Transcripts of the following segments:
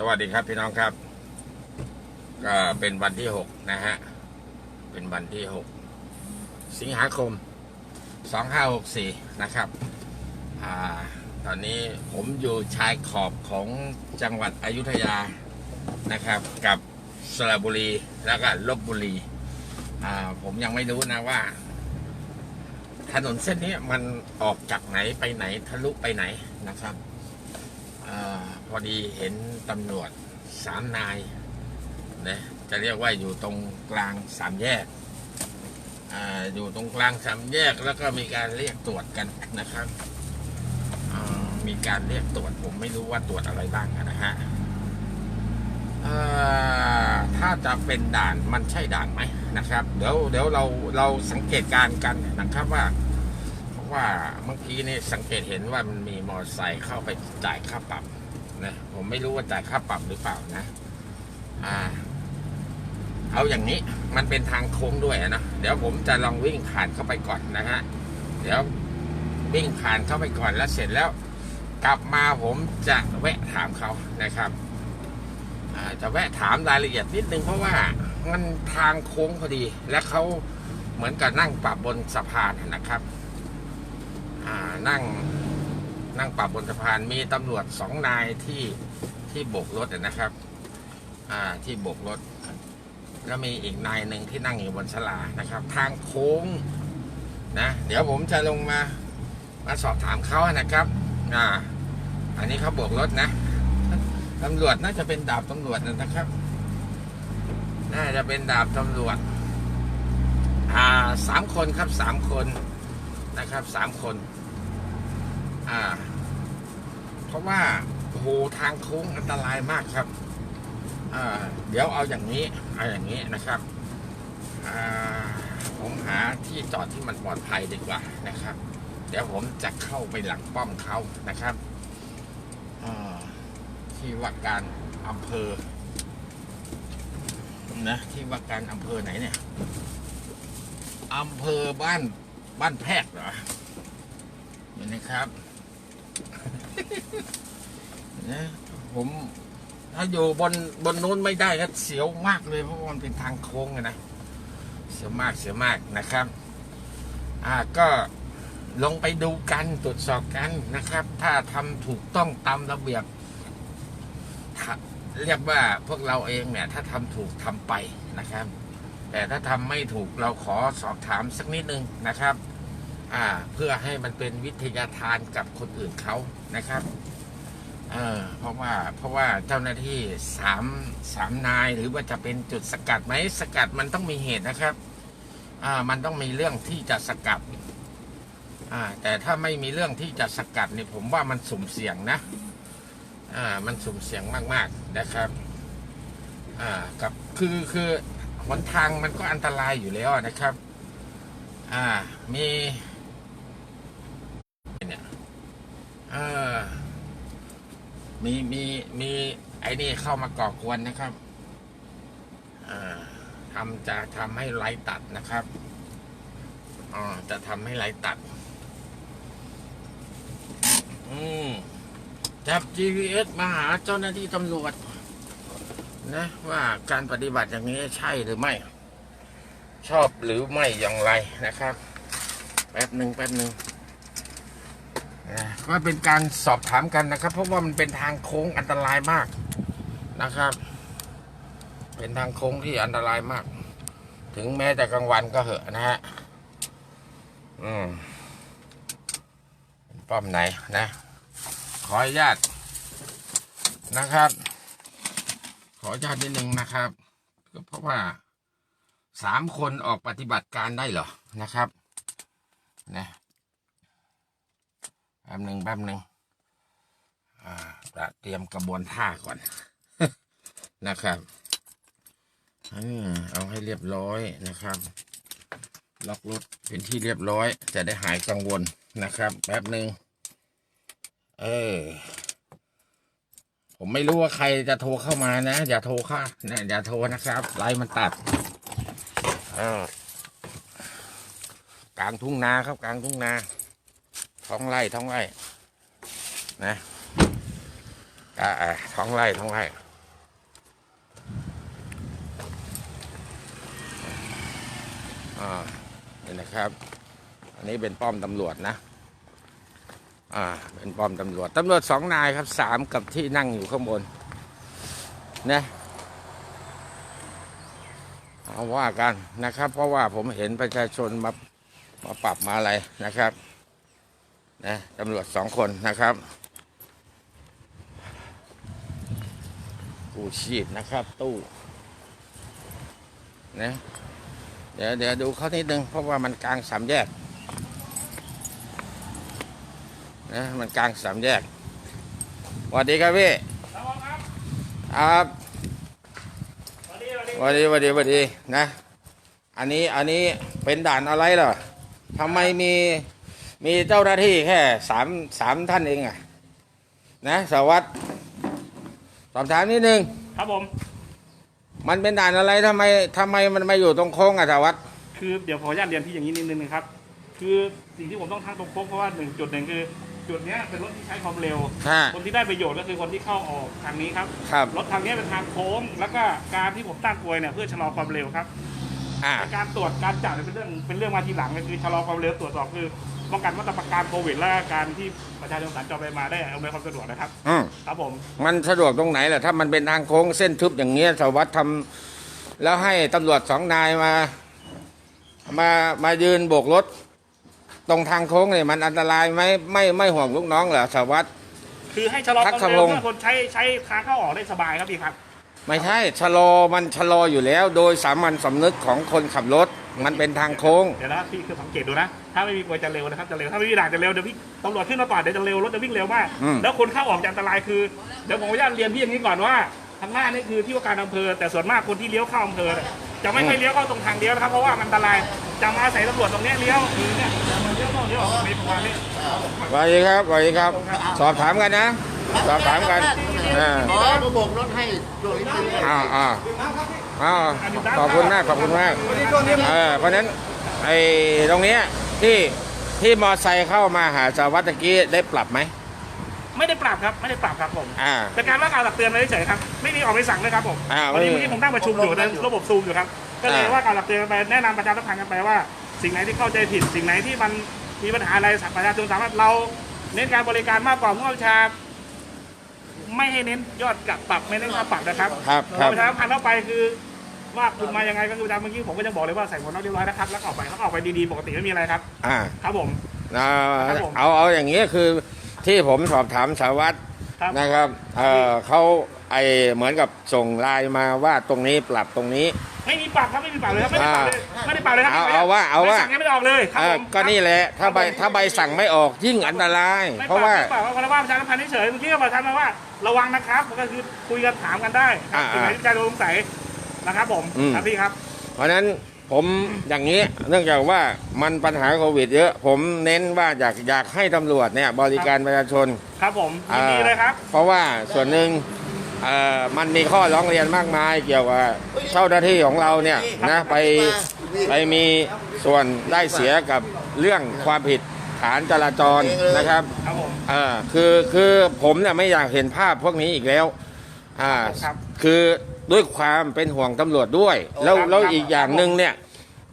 สวัสดีครับพี่น้องครับ ก็เป็นวันที่หกนะฮะ เป็นวันที่หกสิงหาคมสองห้าหกสี่นะครับอ่าตอนนี้ผมอยู่ชายขอบของจังหวัดอยุธยานะครับ กับสระบุรีแล้วก็ลบบุรีอ่าผมยังไม่รู้นะว่า ถนนเส้นนี้มันออกจากไหนไปไหนทะลุไปไหนนะครับอา พอดีเห็นตำรวจสามนายนะจะเรียกว่าอยู่ตรงกลางสามแยกออยู่ตรงกลางสามแยกแล้วก็มีการเรียกตรวจกันนะครับมีการเรียกตรวจผมไม่รู้ว่าตรวจอะไรบ้างนะฮะถ้าจะเป็นด่านมันใช่ด่านไหมนะครับ เดี๋ยวเดี๋ยวเราเราสังเกตการณ์กันนะครับว่าเพราะว่าเมื่อกี้นี่สังเกตเห็นว่ามันมีมอเตอร์ไซค์เข้าไปจ่ายค่าปรับ นะผมไม่รู้ว่าจ่ายค่าปรับหรือเปล่านะ อ่า เอาอย่างนี้มันเป็นทางโค้งด้วยนะเดี๋ยวผมจะลองวิ่งผ่านเข้าไปก่อนนะฮะเดี๋ยววิ่งผ่านเข้าไปก่อนแล้วเสร็จแล้ว กลับมาผมจะแวะถามเขานะครับจะแวะถามรายละเอียดนิดนึงเพราะว่ามันทางโค้งพอดี และเขาเหมือนกับนั่งปรับบนสะพานนะครับ อ่านั่ง นั่งปรับบนสะพานมีตำรวจสองนายที่ที่โบกรถนะครับ อ่าที่โบกรถ แล้วมีอีกนายหนึ่งที่นั่งอยู่บนศาลานะครับ ทางโค้งนะเดี๋ยวผมจะลงมามาสอบถามเขานะครับ อ่า อันนี้เขาโบกรถนะตำรวจน่าจะเป็นดาบตำรวจนะครับ น่าจะเป็นดาบตำรวจ อ่าสามคนครับสามคนนะครับสามคน อ่า เพราะว่าโอ้โหทางโค้งอันตรายมากครับเดี๋ยวเอาอย่างนี้เอาอย่างนี้นะครับผมหาที่จอดที่มันปลอดภัยดีกว่านะครับ เดี๋ยวผมจะเข้าไปหลังป้อมเขานะครับที่ว่าการอำเภอนะที่ว่าการอำเภอไหนเนี่ยอำเภอบ้านบ้านแพรกเหรอเห็นนะครับ นะผมถ้าอยู่บนบนนู้นไม่ได้ก็เสียวมากเลยเพราะมันเป็นทางโค้งอะนะเสียวมากเสียวมากนะครับ อ่าก็ลงไปดูกันตรวจสอบกันนะครับ ถ้าทำถูกต้องตามระเบียบเรียกว่าพวกเราเองเนี่ย ถ้าทำถูกทำไปนะครับ แต่ถ้าทำไม่ถูกเราขอสอบถามสักนิดนึงนะครับ อ่า เพื่อให้มันเป็นวิทยาทานกับคนอื่นเขานะครับเออเพราะว่าเพราะว่าเจ้าหน้าที่สามสามนายหรือว่าจะเป็นจุดสกัดไหมสกัดมันต้องมีเหตุนะครับ อ่ามันต้องมีเรื่องที่จะสกัด อ่า แต่ถ้าไม่มีเรื่องที่จะสกัดนี่ผมว่ามันสุ่มเสี่ยงนะ อ่า มันสุ่มเสี่ยงมากๆนะครับ อ่ากับคือคือหนทางมันก็อันตรายอยู่แล้วนะครับ อ่า มีเนี่ยเออมีมีมีไอ้นี่เข้ามาก่อกวนนะครับทำจะทำให้ไหลตัดนะครับอ่าจะทำให้ไหลตัด อืมจับ GPS มาหาเจ้าหน้าที่ตำรวจ นะ ว่าการปฏิบัติอย่างนี้ใช่หรือไม่ ชอบหรือไม่อย่างไรนะครับ แป๊บหนึ่งแป๊บหนึ่ง ก็เป็นการสอบถามกันนะครับ เพราะว่ามันเป็นทางโค้งอันตรายมากนะครับ เป็นทางโค้งที่อันตรายมาก ถึงแม้แต่กลางวันก็เหอะนะฮะอืมป้อมไหนนะ ขออนุญาตนะครับ ขออนุญาตนิดนึงนะครับก็เพราะว่าสามคนออกปฏิบัติการได้เหรอนะครับนะ แป๊บหนึ่งแป๊บหนึ่งอ่าจะเตรียมกระบวนท่าก่อน นะครับเอาให้เรียบร้อยนะครับล็อกรถเป็นที่เรียบร้อย จะได้หายกังวลนะครับ แป๊บหนึ่งเออผมไม่รู้ว่าใครจะโทรเข้ามานะ อย่าโทรค่ะนะอย่าโทรนะครับไลน์มันตัดกลางทุ่งนาครับกลางทุ่งนา ท้องไร่ท้องไร่นะอ่าท้องไร่ท้องไร่อ่านี่นะครับ อันนี้เป็นป้อมตำรวจนะ อ่า เป็นป้อมตำรวจตำรวจสองนายครับสามกับที่นั่งอยู่ข้างบนนะเอาว่ากันนะครับ เพราะว่าผมเห็นประชาชนมามาปรับมาอะไรนะครับ นะตำรวจสองคนนะครับกู้ชีพนะครับ ตู้นะเดี๋ยวเดี๋ยวดูเขานิดนึงเพราะว่ามันกลางสามแยกนะมันกลางสามแยกสวัสดีครับพี่ครับสวัสดีสวัสดีสวัสดีนะ อันนี้อันนี้เป็นด่านอะไรเหรอทำไมมี มีเจ้าหน้าที่แค่สามสามท่านเองอะนะสารวัสดสอบถามนิดนึง ครับผม มันเป็นด่านอะไรทำไมทำไมมันมาอยู่ตรงโค้งอะสารวัตรคือเดี๋ยวขออนุญาตเรียนพี่อย่างนี้นิดนึงนะครับ คือสิ่งที่ผมต้องทั้งตรงโค้งเพราะว่าหนึ่งจุดหนึ่งคือ จุดเนี้ยเป็นรถที่ใช้ความเร็วฮะคนที่ได้ประโยชน์ก็คือคนที่เข้าออกทางนี้ครับ ครับ รถทางนี้เป็นทางโค้ง แล้วก็การที่ผมตั้งกลวยเนี่ยเพื่อชะลอความเร็วครับ อ่าการตรวจการจับเนี่ยเป็นเรื่องเป็นเรื่องมาทีหลังก็คือชะลอความเร็วตรวจสอบคือป้องกันมาตรการโควิดและการที่ประชาชนสัญจรไปมาได้อำนวยความสะดวกนะครับ อืมครับผมมันสะดวกตรงไหนล่ะถ้ามันเป็นทางโค้งเส้นทึบอย่างเงี้ยสารวัตรทำแล้วให้ตำรวจสองนายมา มามายืนโบกรถ ตรงทางโค้งเนี่ยมันอันตรายไหมไม่ไม่ห่วงลูกน้องเหรอสารวัตร คือให้ชะลอความพักขเร็พวงศ์เพื่อคนใช้ใช้ทางเข้าออกได้สบายครับพี่ครับ ไม่ใช่ชะลอมันชะลออยู่แล้ว โดยสามัญสำนึกของคนขับรถ มันเป็นทางโค้ง เดี๋ยวนะพี่คือสังเกตดูนะ ถ้าไม่มีกลวยจะเร็วนะครับจะเร็ว ถ้าไม่มีด่านจะเร็วเดี๋ยวพี่ตำรวจขึ้นมาก่อนเดี๋ยวจะเร็วรถจะวิ่งเร็วมาก อืม แล้วคนเข้าออกจะอันตรายคือเดี๋ยวผมขออนุญาตเรียนพี่อย่างนี้ก่อนว่าทางหน้านี่คือที่ว่าการอำเภอ แต่ส่วนมากคนที่เลี้ยวเข้าอำเภอเนี่ยจะไม่ค่อยเลี้ยวเข้าตรงทางเลี้ยวนะครับเพราะว่ามันอันตรายจะมาอาศัยตำรวจตรงเนี้ยเลี้ยวคือเนี่ยมันเลี้ยวเข้าเลี้ยวออกไปประมาณนี้ สวัสดีครับสวัสดีครับ สอบถามกันนะ สอบถามกันอ่าขอมาโบกรถให้ช่วงนี้เป็นอ้าวอ้าวอ้าวขอบคุณมากขอบคุณมากเออเพราะฉะนั้นไอ้ตรงเนี้ยที่ที่มอไซค์เข้ามาหาสารวัตรตะกี้ได้ปรับไหมไม่ได้ปรับครับไม่ได้ปรับครับผมอ่าเป็นการว่ากล่าวตักเตือนไปเฉยๆครับไม่มีออกไปสั่งเลยครับผมอ่าวันนี้ไม่มีเมื่อกี้ผมนั่งประชุมอยู่ในระบบซูมอยู่ครับก็เลยอ่าว่ากล่าวตักเตือนไปแนะนำประชาสัมพันธ์กันไปว่า สิ่งไหนที่เข้าใจผิด สิ่งไหนที่มันมีปัญหาอะไรประชาชนสามารถเราเน้นการบริการมากกว่าผู้บัญชา ไม่ให้เน้นยอดกับปรับไม่เน้นค่าปรับนะครับครับครับประชาสัมพันธ์เข้าไปคือ ว่าคุณมายังไงก็คือตามเมื่อกี้ผมก็จะบอกเลยว่าใส่หมวกกน็อกเรียบร้อยนะครับแล้วก็ออกไปแล้วก็ออกไปดีๆปกติไม่มีอะไรครับ อ่าครับผม เอาครับผม เอาเอาอย่างนี้คือที่ผมสอบถามสารวัตรครับ นะครับเออเขาไอเหมือนกับส่งไลน์มาว่าตรงนี้ปรับตรงนี้ ไม่มีปรับครับไม่มีปรับเลยครับไม่ได้ปรับเลยไม่ได้ปรับเลยครับเอาเอาว่าเอาว่าใบสั่งยังไม่ได้ออกเลยครับเออผมก็นี่แหละถ้าใบถ้าใบสั่งไม่ออกยิ่งอันตรายไม่เพราะว่าปรับไม่ปรับเพราะว่าประชาสัมพันธ์เฉยๆเมื่อกี้ก็บอกท่านมาว่าระวังนะครับก็คือคุยกันถามกันได้ครับอ่าสิ่งไหนที่ใจสงสัยนะครับผมอืมครับพี่ครับ เพราะฉะนั้นผมอย่างนี้เนื่องจากว่ามันปัญหาโควิด เยอะ ผมเน้นว่าอยากอยากให้ตำรวจเนี่ยบริการประชาชนครับผมยินดีเลยครับ เพราะว่าส่วนหนึ่งเอ่อ มันมีข้อร้องเรียนมากมายเกี่ยวกับเจ้าหน้าที่ของเราเนี่ยนะไปไปมีส่วนได้เสียกับเรื่องความผิดฐานจราจรนะครับครับผมเออคือคือผมเนี่ยไม่อยากเห็นภาพพวกนี้อีกแล้วอ่าครับคือด้วยความเป็นห่วงตำรวจด้วย แล้วครับแล้วครับอีกอย่างหนึ่งเนี่ย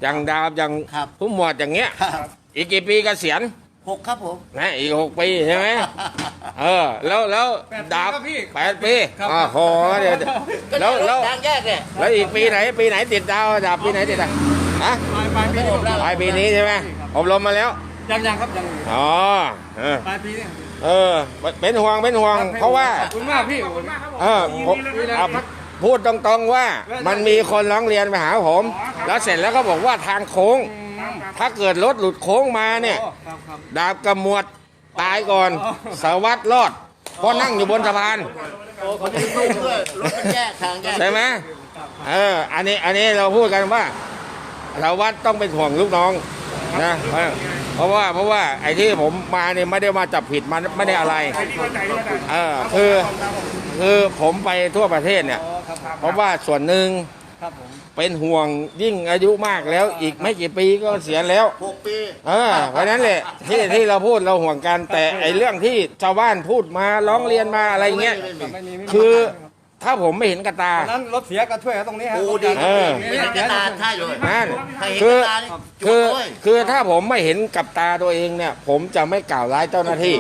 อย่างดาวอย่างครับผู้หมวดอย่างเงี้ยครับอีกกี่ปีเกษียณ หกครับผม นะอีกหกปีใช่ไหมเออ แล้วแล้วดาบแปดปีอ๋อโหเดี๋ยวแล้วแล้วทางแยกเนี่ยแล้วอีกปีไหน ปีไหนติดดาวดาบปีไหนติดอะฮะปลายปีนี้ปลายปีนี้ใช่ไหมอบรมมาแล้ว ยังยังครับยังอ๋อเออปลายปีนี้เออ เป็นห่วงเป็นห่วง เพราะว่า ขอบคุณมากพี่ขอบคุณมากครับผม เออผมยินดีเลยอะครับพูดตรงๆว่ามันมีคนร้องเรียนไปหาผม แล้วเสร็จแล้วก็บอกว่าทางโค้ง ถ้าเกิดรถหลุดโค้งมาเนี่ย ครับครับ ดาบกำมวดตายก่อนสารวัตรรอดเพราะนั่งอยู่บนสะพาน โอ้เขาจะไปสู้ด้วยรถมันแยกทางแยกใช่ไหมเออ อันนี้อันนี้เราพูดกันว่าสารวัตรต้องเป็นห่วงลูกน้องนะเออเพราะว่าเพราะว่าไอ้ที่ผมมาเนี่ยไม่ได้มาจับผิดมันไม่ได้อะไรใจที่เข้าใจที่เข้าใจเออคือคือผมไปทั่วประเทศเนี่ยอ๋อครับครับเพราะว่าส่วนหนึ่งครับผม เป็นห่วงยิ่งอายุมากแล้ว อีกไม่กี่ปีก็เสียแล้ว หกปีเออเพราะฉะนั้นแหละที่ที่เราพูดเราห่วงกันแต่ไอ้เรื่องที่ชาวบ้านพูดมาร้องเรียนมาอะไรเงี้ย ไม่มีไม่มีคือถ้าผมไม่เห็นกับตา ตอนนั้นรถเสียก็ช่วยเขาตรงนี้ฮะโอ้รถดียางเออ ไม่เห็นกระตาใช่เลยนั่นใครเห็นคืกอระตานี่คืจุอดเลยคือถ้าผมไม่เห็นกับตาตัวเองเนี่ย ผมจะไม่กล่าวร้ายเจ้าหน้าที่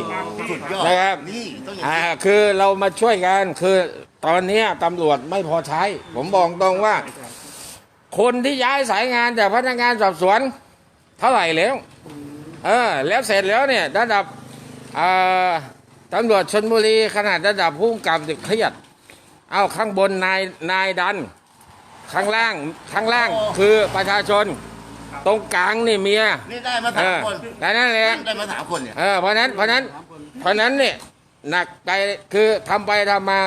สุดยอดนะครับ นี่ต้องอย่างอ่านี้คือเรามาช่วยกันคือตอนเนี้ยตำรวจไม่พอใช้ ผมบอกตรงว่า คนที่ย้ายสายงานจากพนักงานสอบสวนเท่าไหร่แล้ว เออ แล้วเสร็จแล้วเนี่ย ระดับอ่าตำรวจชนบุรีขนาดระดับผู้กำกับเด็กเครียด เอาข้างบนนายนายดัน ข้างล่างข้างล่างคือประชาชน ตรงกลางนี่เมียนี่ได้มาเอสามอคนแต่นั่นแหละได้มาสามคนเนี่ยเออเพราะฉะนั้น เพราะฉะนั้นเพราะฉะนั้นเนี่ยหนักไปคือทำไปทำมา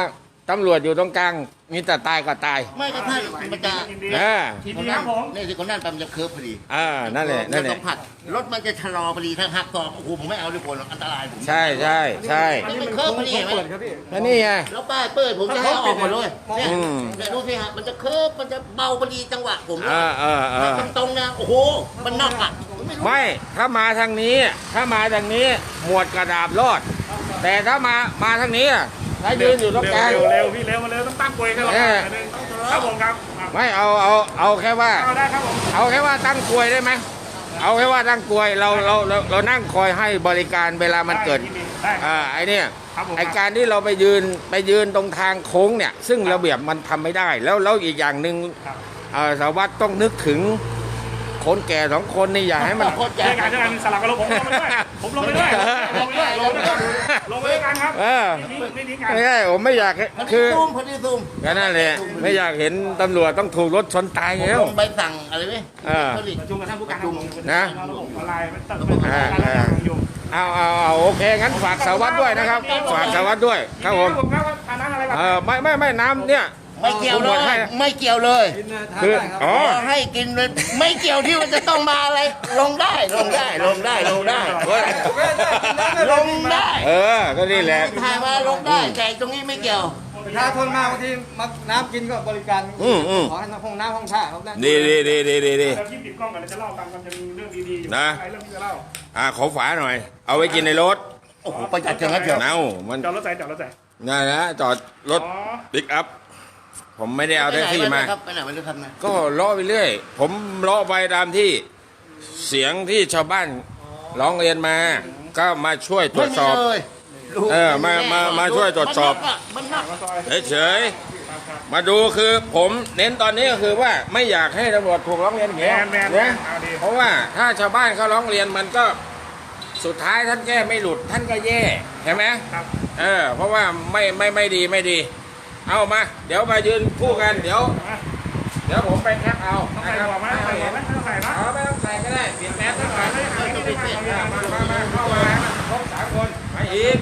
ตำรวจอยู่ตรงกลาง มีแต่ตายก็ตายไม่ก็ท่านมันจะเออทีคนนี้นั้คนรับผมนี่สิคนนั้นไปมันจะเคิร์ฟพอดีเออนั่นแหละนั่นแหจะละสัมผัสรถมันจะชะลอพอดีถ้าหักศอกโอ้โหผมไม่เอาดีกว่าหรอกอันตรายผมใช่ใช่ใช่มันเป็นเคิร์ฟพอดีเห็นไหมเปิดครับพี่แล้วนี่ไงแล้วป้ายเปิดผมจะให้เอาออกหมดเลยเนี่ยอืมเนี่ยดูสิฮะมันจะเคิร์ฟมันจะเบาพอดีจังหวะผมเออเออเออตรงๆนะโอ้โหมันนอกอะผมไม่รู้ไม่ถ้ามาทางนี้ ถ้ามาทางนี้หมวดกระดาบรอด แต่ถ้ามามาทางนี้ อะถ้ายืนอยู่ตรงกลาง เร็วเร็วพี่เร็วมาเร็วต้องตั้งกลวยกันหรอกเออ ครับผมครับไม่เอาเอาเอาแค่ว่า เอาได้ครับผมเอาแค่ว่าตั้งกลวยได้ไหมเอาแค่ว่าตั้งกลวยเราเราเราเรานั่งคอยให้บริการเวลามันเกิดได้ครับ อ่าไอเนี่ยครับผม ไอการที่เราไปยืนไปยืนตรงทางโค้งเนี่ย ซึ่งระเบียบมันทำไม่ได้ แล้วแล้วอีกอย่างหนึ่งครับ เอ่อสารวัตรต้องนึกถึง คนแก่สองคนนี่อย่าให้มัน โคตรแจ๋เรื่องการเรื่องการสลับกันลงผมลงไปด้วยผมลงไปด้วยลงไปด้วยลงไปด้วยลงไปด้วยกันครับเออ ไม่ทิ้งไม่ทิ้งกันไม่ใช่ผมไม่อยากให้พอดีคือซูมพอดีซูมก็นั่นแหละไม่อยากเห็นตำรวจต้องถูกรถชนตายผมแล้วลงใบสั่งอะไรไหมเออผลิตประชุมกับท่านผู้การครับผมนะระบบออนไลน์ไม่ต้องเป็นการระดับอยู่เอาเอาเอาโอเคงั้นฝากสารวัตรด้วยนะครับ ฝากสารวัตรด้วยครับผม ผมครับทานน้ำอะไรแบบเออไม่ไม่ไม่น้ำเนี่ย ไม่เกี่ยวเลผมหมดยให้ไม่เกี่ยวเลยกินนะทานคือได้ครับอ๋อขอให้กินเลยไม่เกี่ยวที่มันจะต้องมาอะไร ลงได้ลงได้ลงได้ลงได้ลงได้เออ ก็นี่แหละถ่ายมาลงได้แต่ตรงนี้ไม่เกี่ยวประชาชนมาบางทีมาน้ำกินก็บริการอืมอืมขอให้ห้องน้ำห้องท่าครับดีดีดีดีดีดีเราที่ปิดกล้องกันเราจะเล่าตามกันจะมีเรื่องดีๆอยู่นะหลายเรื่องที่จะเล่าอ่าขอฝาหน่อย เอาไว้กินในรถโอ้โหประหยัดจังนะเดี๋ยวเน่ามันจอดรถใส่จอดรถใส่น่านะจอดรถอ๋อปิกอัพ ผมไม่ได้เอาแท็กซี่มาครับไปไหนมาเลยครับนะก็เลาะไปเรื่อย ผมเลาะไปตามที่เสียงที่ชาวบ้านร้องเรียนมา ก็มาช่วยตรวจสอบ ไม่มีเลยเออมามามาช่วยตรวจสอบ มันนักอะซอยเฉยๆมาดูคือผมเน้นตอนนี้ก็คือว่าไม่อยากให้ตำรวจถูกร้องเรียนอย่างแมเงี้ยนแมนนะเอาดี เพราะว่าถ้าชาวบ้านเขาร้องเรียนมันก็สุดท้ายท่านแก้ไม่หลุดท่านก็แย่ใช่ไหมครับ เออเพราะว่าไม่ไม่ไม่ดีไม่ดี เอามา เดี๋ยวมายืนคู่กัน เดี๋ยวมาเดี๋ยวผมไปแคปเอาต้องนะใส่ครับหัวกไหมต้องใส่หัวกไหมไม่ต้องใส่นะเอาไม่ต้องใส่ก็ได้เปลี่ยนแมสต้สัอกงหน่ใส่อยเลยไม่ต้องใส่มามามาเข้ามาให้มันครบสามคนมาอีก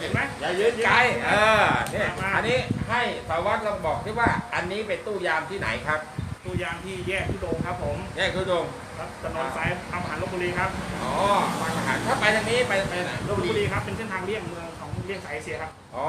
เห็นไหมอย่ายืนไกลเออเนี่ยอันนี้ให้สารวัตรลองบอกที่ว่า อันนี้เป็นตู้ยามที่ไหนครับตัวยางที่แยกที่โดงครับผมแยกคือดงครับถนนสายอำหารลบบุรีครับอ๋อบางอาหารถ้าไปทางนี้ไปไปไหนลบบุรีครับเป็นเส้นทางเลี่ยงเมืองของเลี่ยงสายเอเชียครับอ๋อ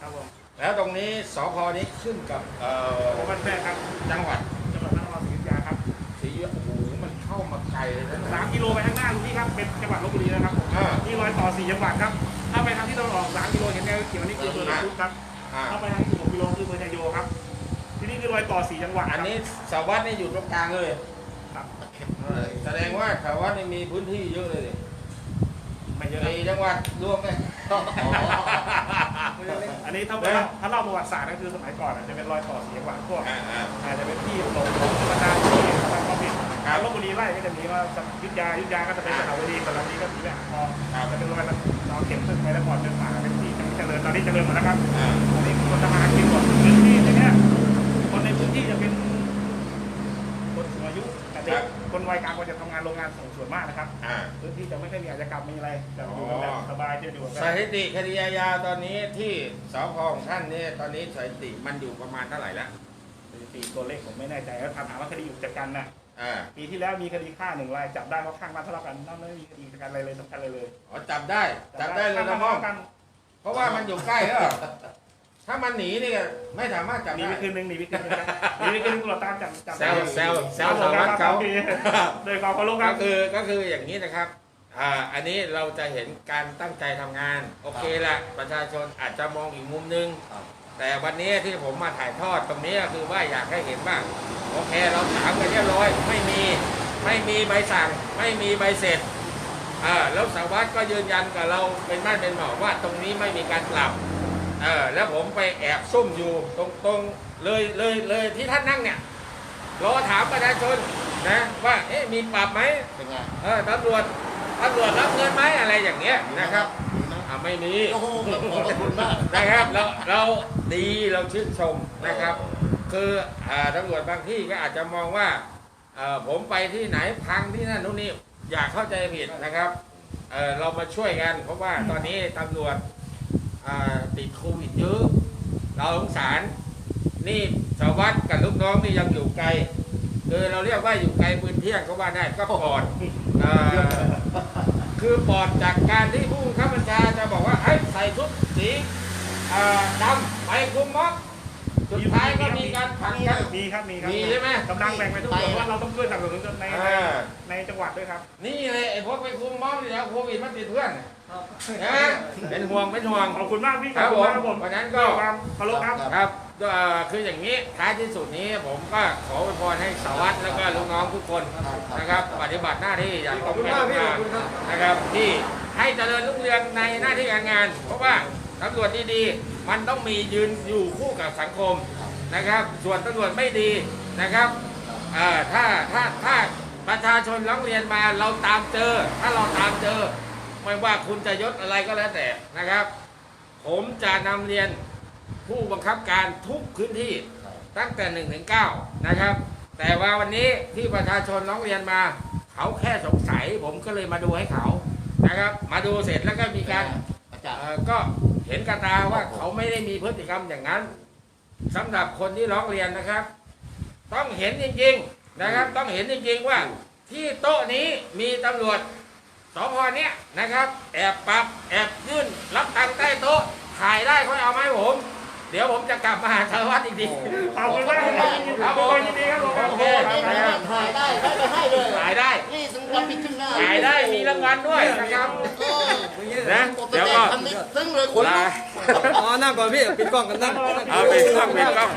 ครับผม แล้วตรงนี้สพนี้ขึ้นกับเอ่อโอบันแพร่ครับจังหวัดจังหวัดนครศรีอยุธยาครับศรีอยุธยาโอ้โหมันเข้ามาไกลเลยนะสามกิโลไปข้างหน้าลุงพี่ครับเป็นจังหวัดลบบุรีนะครับผมอ่านี่รอยต่อสี่จังหวัดครับถ้าไปทางที่ตะวันออกสามกิโลเห็นแนวเขียวนี่คืออำเภอละคุกครับอ่า ถ้าไปทางที่สิบหกกิโลคืออำเภอชายโยครับ ที่นี่คือรอยต่อสี่จังหวัดอันนี้สารวัตรนี่อยู่ตรงกลางเลยครับแสดงว่าสารวัตรนี่มีพื้นที่เยอะเลยดิไม่เยอะสี่จังหวัดรวมกันอั นนี้ถ้าเล่าถ้าเล่าประวัติศาสตร์ก็คือสมัยก่อนอะจะเป็นรอยต่อสี่จังหวัดพวกอ่าอ่าอาจจะเป็นที่หลงของธรรมดาที่ทำความผิดการลบบุรีไล่ก็จะมีว่ายุทธยายุทธยาก็จะเป็นสระบุรีสระบุรีก็มีแหละพอจะเป็นรอยเราเก็บขึ้นไปแล้วก่อนเป็นป่าเป็นที่เจริญตอนนี้เจริญหมดแล้วครับานโรงงานส่งส่วนมากนะครับอ่า พื้นที่จะไม่ค่อยมีอาชญากรรมมีอะไรจะอยู่กันแบบสบายจะอยู่สแบบถิติคดีอาญาตอนนี้ที่สพของท่านเนี่ยตอนนี้สถิติมันอยู่ประมาณเท่าไหร่แล้วตีตัวเลขผมไม่แน่ใจแล้วถามว่าคดีอยู่จัดกันนะอ่าปีที่แล้วมีคดีฆ่าหนึ่งรายจับได้เพราะข้างบ้านทะเลาะกันนอกนั้นไม่มีคดีจัดการอะไรเลยสำคัญเลยเลยอ๋อจับได้จับได้เลยนะพ่อข้างบ้านทะเลาะกันเพราะว่ามันอยู่ใกล้แล้ว ถ้ามันหนีนี่ก็ไม่สามารถจับหนีได้ ไปคืนนึงหนีไปคืนนึงครับหนีไปคืนนึงตำรวจตามจับจับแซวแซวแซวสารวัตรเขา โดยความเคารพคก็รับคือก็คืออย่างนี้นะครับอ่าอันนี้เราจะเห็นการตั้งใจทำงาน โอเคละประชาชนอาจจะมองอีกมุมนึงแต่วันนี้ที่ผมมาถ่ายทอดตรงนี้ก็คือว่าอยากให้เห็นว่าโอเคเราถามกันเรียบร้อยไม่มีไม่มีใบสั่ง ไม่มีใบเสร็จเออแล้วสารวัตรก็ยืนยันกับเราเป็นบ้านเป็นหมอว่าตรงนี้ไม่มีการปรับ เออแล้วผมไปแอบซุ่มอยู่ตรงตรงเลยเลยเลยที่ท่านนั่งเนี่ยรอถามประชาชนนะว่าเอ๊ะมีปรับไหมเป็นไงเออตำรวจตำรวจรับเงินไหมอะไรอย่างเงี้ยนะครับอ่าไม่มีโอ้โหขอบคุณมากนะครับเราเราดีเราชื่นชมนะครับ คืออ่าตำรวจบางที่ก็อาจจะมองว่าเอ่อผมไปที่ไหนพังที่นั่นนู่นนี่อย่าเข้าใจผิดนะครับเอ่อเรามาช่วยกันเพราะว่าตอนนี้ตำรวจอ่า ติดโควิดเยอะ เราสงสาร นี่สาววัตกับลูกน้องนี่ยังอยู่ไกลคือเราเรียกว่าอยู่ไกลปืนเที่ยงก็ว่าได้ก็ปลอดคือปลอดจากการที่ผู้บังคับบัญชาจะบอกว่าให้ใส่ชุดสีดำไปคุมม็อบ สุดท้ายก็มีการผลักกัน มีครับมีครับมีใช่ไหมกำลังแบ่งไปทุกส่วนว่าเราต้องช่วยสนับสนุนในอ่า ในจังหวัดด้วยครับ นี่เลยไอ้พวกไปคุมม็อบนี่แล้วโควิดมันติดเพื่อนนะเป็นห่วงเป็นห่วง ขอบคุณมากพี่ครับขอณมากผมวันนั้นก็ ด้วยความเคารพครับ ครับเอ่อคืออย่างนี้ท้ายที่สุดนี้ผมก็ขออวยพรให้สารวัตรแล้วก็ลูกน้องทุกคนนะครับ ปฏิบัติหน้าที่อย่างตรงไปตรงมานะครับที่ให้เจริญรุ่งเรืองในหน้าที่การงาน เพราะว่า ตำรวจดีๆ มันต้องมียืนอยู่คู่กับสังคมนะครับ ส่วนตำรวจไม่ดีนะครับเอ่อถ้าถ้าถ้าประชาชนร้องเรียนมาเราตามเจอ ถ้าเราตามเจอ ไม่ว่าคุณจะยศอะไรก็แล้วแต่นะครับ ผมจะนำเรียนผู้บังคับการทุกพื้นที่ตั้งแต่1ถึง9นะครับ แต่ว่าวันนี้ที่ประชาชนร้องเรียนมา เขาแค่สงสัย ผมก็เลยมาดูให้เขานะครับ มาดูเสร็จแล้วก็มีการอาจารย์เอ่อก็ เห็นกระตาว่าเขาไม่ได้มีพฤติกรรมอย่างนั้นสำหรับคนที่ร้องเรียนนะครับ ต้องเห็นจริงๆนะครับ ต้องเห็นจริงๆว่า ที่โต๊ะนี้มีตำรวจสพเนี้ยนะครับ แอบปรับแอบยื่นรับตังใต้โต๊ะถ่ายได้ค่อยเอามาให้ผม ดี๋ยวผมจะกลับมาหาสารวัตรอีกทีขอบคุณมากครับขอบคุณยินดีครับผมโอเคโอ้โหนี่นะถ่ายได้ได้ไปให้เลยถ่ายได้นี่สำคัญมีขึ้นหน้าถ่ายได้มีรางวัลด้วยนะครับเออนะปกเดี๋ยวติก็ทำนี้ซึ้งเลยคนลาอ๋อนั่งก่อนพี่ปิดกล้องกันนั่งเอาไปกล้องไปกล้อง